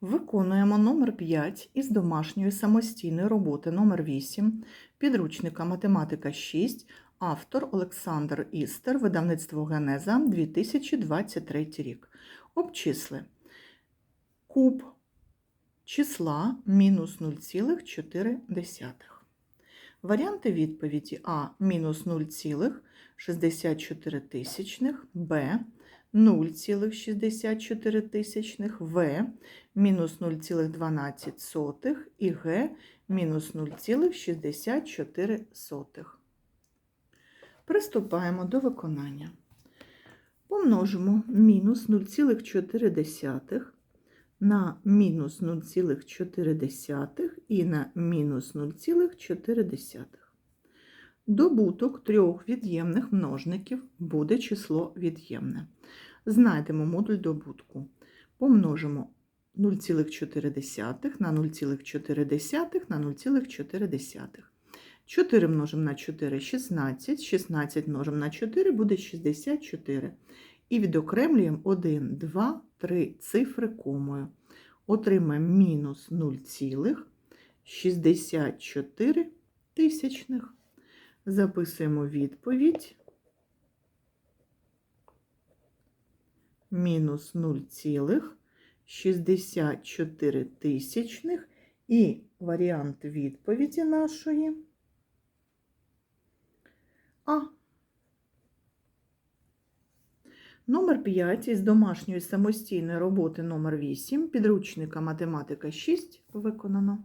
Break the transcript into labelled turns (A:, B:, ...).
A: Виконуємо номер 5 із домашньої самостійної роботи номер 8 підручника математика 6, автор Олександр Істер, видавництво Генеза 2023 рік. Обчисли. Куб числа мінус 0,4. Варіанти відповіді А мінус 0,64 тисячних, Б 0,64 тисячних, В мінус 0,12 і Г мінус 0,64. Приступаємо до виконання. Помножимо мінус 0,4 на мінус 0,4 і на мінус 0,4. Добуток трьох від'ємних множників буде число від'ємне. Знайдемо модуль добутку. Помножимо 0,4 на 0,4 на 0,4. 4 множимо на 4 – 16, 16 множимо на 4 буде 64. І відокремлюємо 1, 2, 3 цифри комою. Отримаємо мінус 0,64 тисячних. Записуємо відповідь. Мінус 0,64 тисячних. І варіант відповіді нашої А. Номер 5 із домашньої самостійної роботи номер 8 підручника математика 6 виконано.